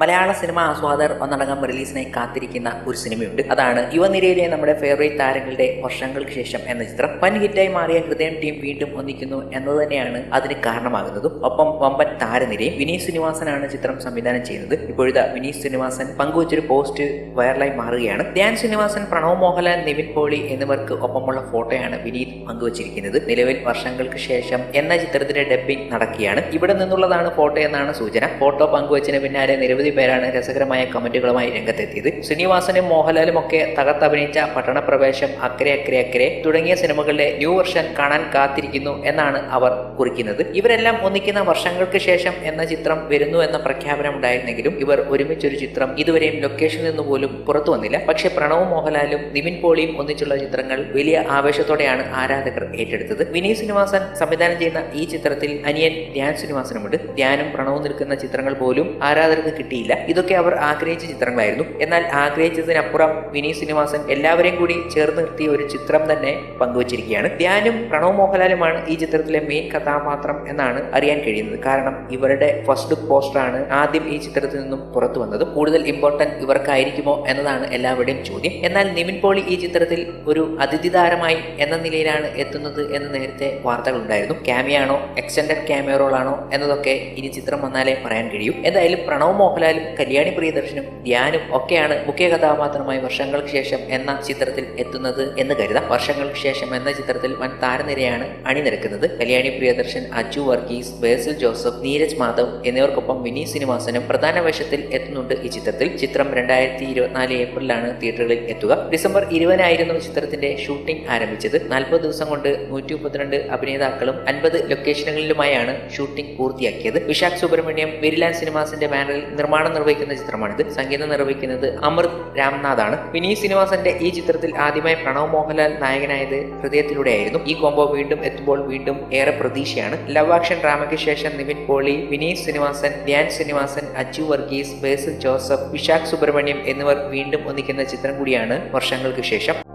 മലയാള cinema ആസ്വാദകർ ഒന്നടങ്കം റിലീസിനായി കാത്തിരിക്കുന്ന ഒരു സിനിമയുണ്ട്. അതാണ് യുവനിരയിലെ നമ്മുടെ ഫേവറേറ്റ് താരങ്ങളുടെ വർഷങ്ങൾക്ക് ശേഷം എന്ന ചിത്രം. വൻ ഹിറ്റായി മാറിയ ഹൃദയം ടീം വീണ്ടും ഒന്നിക്കുന്നു എന്നത് തന്നെയാണ് അതിന് കാരണമാകുന്നതും. ഒപ്പം വമ്പൻ താരനിരയും വിനീത് ശ്രീനിവാസനാണ് ചിത്രം സംവിധാനം ചെയ്യുന്നത്. ഇപ്പോഴത്തെ വിനീത് ശ്രീനിവാസൻ പങ്കുവച്ചൊരു പോസ്റ്റ് വൈറലായി മാറുകയാണ്. ധ്യാൻ ശ്രീനിവാസൻ പ്രണവ് മോഹൻലാൽ നിവിൻ പോളി എന്നിവർക്ക് ഒപ്പമുള്ള ഫോട്ടോയാണ് വിനീത് പങ്കുവച്ചിരിക്കുന്നത്. നിലവിൽ വർഷങ്ങൾക്ക് ശേഷം എന്ന ചിത്രത്തിന്റെ ഡബ്ബിംഗ് നടക്കുകയാണ്. ഇവിടെ നിന്നുള്ളതാണ് ഫോട്ടോ എന്നാണ് സൂചന. ഫോട്ടോ പങ്കുവച്ചതിന് പിന്നാലെ നിരവധി പേരാണ് രസകരമായ കമന്റുകളുമായി രംഗത്തെത്തിയത്. ശ്രീനിവാസനും മോഹൻലാലും ഒക്കെ തകർത്തഭിനയിച്ച പട്ടണപ്രവേശം അക്കരെ അക്കരെ അക്കരെ തുടങ്ങിയ സിനിമകളിലെ ന്യൂ വെർഷൻ കാണാൻ കാത്തിരിക്കുന്നു എന്നാണ് അവർ കുറിക്കുന്നത്. ഇവരെല്ലാം ഒന്നിക്കുന്ന വർഷങ്ങൾക്ക് ശേഷം എന്ന ചിത്രം വരുന്നു എന്ന പ്രഖ്യാപനം ഉണ്ടായിരുന്നെങ്കിലും ഇവർ ഒരുമിച്ചൊരു ചിത്രം ഇതുവരെയും ലൊക്കേഷനിൽ നിന്ന് പോലും പുറത്തു വന്നില്ല. പക്ഷേ പ്രണവ് മോഹൻലാലും നിവിൻ പോളിയും ഒന്നിച്ചുള്ള ചിത്രങ്ങൾ വലിയ ആവേശത്തോടെയാണ് ആരാധകർ ഏറ്റെടുത്തത്. വിനീത് ശ്രീനിവാസൻ സംവിധാനം ചെയ്യുന്ന ഈ ചിത്രത്തിൽ അനിയൻ ധ്യാൻ ശ്രീനിവാസനുമുണ്ട്. ധ്യാനും പ്രണവും നിൽക്കുന്ന ചിത്രങ്ങൾ പോലും ആരാധകർക്ക് കിട്ടിയില്ല ഇതൊക്കെ അവർ ആഗ്രഹിച്ച ചിത്രങ്ങളായിരുന്നു. എന്നാൽ ആഗ്രഹിച്ചതിനപ്പുറം വിനീത് ശ്രീനിവാസൻ എല്ലാവരെയും കൂടി ചേർന്ന് നിർത്തിയ ഒരു ചിത്രം തന്നെ പങ്കുവച്ചിരിക്കുകയാണ്. ധ്യാനും പ്രണവ് മോഹൻലാലുമാണ് ഈ ചിത്രത്തിലെ മെയിൻ കഥാപാത്രം എന്നാണ് അറിയാൻ കഴിയുന്നത്. കാരണം ഇവരുടെ ഫസ്റ്റ് ലുക്ക് പോസ്റ്ററാണ് ആദ്യം ഈ ചിത്രത്തിൽ നിന്നും പുറത്തു വന്നത്. കൂടുതൽ ഇമ്പോർട്ടന്റ് ഇവർക്കായിരിക്കുമോ എന്നതാണ് എല്ലാവരുടെയും ചോദ്യം. എന്നാൽ നിവിൻ പോളി ഈ ചിത്രത്തിൽ ഒരു അതിഥി താരമായി എന്ന നിലയിലാണ് എത്തുന്നത് എന്ന് നേരത്തെ വാർത്തകൾ ഉണ്ടായിരുന്നു ക്യാമിയാണോ എക്സ്റ്റൻഡഡ് ക്യാമിയ റോളാണോ എന്നതൊക്കെ ഇനി ചിത്രം വന്നാലേ പറയാൻ കഴിയൂ. എന്തായാലും പ്രണവ് മോഹൻലാലും കല്യാണി പ്രിയദർശനും ധ്യാനും ഒക്കെയാണ് മുഖ്യ കഥാപാത്രമായി വർഷങ്ങൾക്ക് ശേഷം എന്ന ചിത്രത്തിൽ എത്തുന്നത് എന്ന് കരുതാം. വർഷങ്ങൾക്ക് ശേഷം എന്ന ചിത്രത്തിൽ വൻ താരനിരയാണ് അണിനിരക്കുന്നത്. കല്യാണി പ്രിയദർശൻ അജു വർഗീസ് ബേസിൽ ജോസഫ് നീരജ് മാധവ് എന്നിവർക്കൊപ്പം വിനീ ശ്രീനിവാസനും പ്രധാന വേഷത്തിൽ എത്തുന്നുണ്ട് ഈ ചിത്രത്തിൽ. ചിത്രം രണ്ടായിരത്തി ഇരുപത്തിനാല് ഏപ്രിലാണ് തിയേറ്ററുകളിൽ എത്തുക. ഡിസംബർ ഇരുപതിനായിരുന്നു ചിത്രത്തിന്റെ ഷൂട്ടിംഗ് ആരംഭിച്ചത്. നാൽപ്പത് ദിവസം കൊണ്ട് നൂറ്റി മുപ്പത്തിരണ്ട് അഭിനേതാക്കളും അൻപത് ലൊക്കേഷനുകളിലുമായാണ് ഷൂട്ടിംഗ് പൂർത്തിയാക്കിയത്. വിശാഖ് സുബ്രഹ്മണ്യം വെരിലാൻ സിനിമാസിന്റെ ബാനറിൽ നിർമ്മാണം നിർവഹിക്കുന്ന ചിത്രമാണിത്. സംഗീതം നിർവഹിക്കുന്നത് അമൃത് രാംനാഥാണ്. വിനീത് ശ്രീനിവാസന്റെ ഈ ചിത്രത്തിൽ ആദ്യമായി പ്രണവ് മോഹൻലാൽ നായകനായത് ഹൃദയത്തിലൂടെയായിരുന്നു. ഈ കോംബോ വീണ്ടും എത്തുമ്പോൾ വീണ്ടും ഏറെ പ്രതീക്ഷയാണ്. ലവ് ആക്ഷൻ ഡ്രാമയ്ക്ക് ശേഷം നിവിൻ പോളി വിനീത് ശ്രീനിവാസൻ ധ്യാൻ ശ്രീനിവാസൻ അജു വർഗീസ് ബേസിൽ ജോസഫ് വിശാഖ് സുബ്രഹ്മണ്യം എന്നിവർ വീണ്ടും ഒന്നിക്കുന്ന ചിത്രം കൂടിയാണ് വർഷങ്ങൾക്ക് ശേഷം.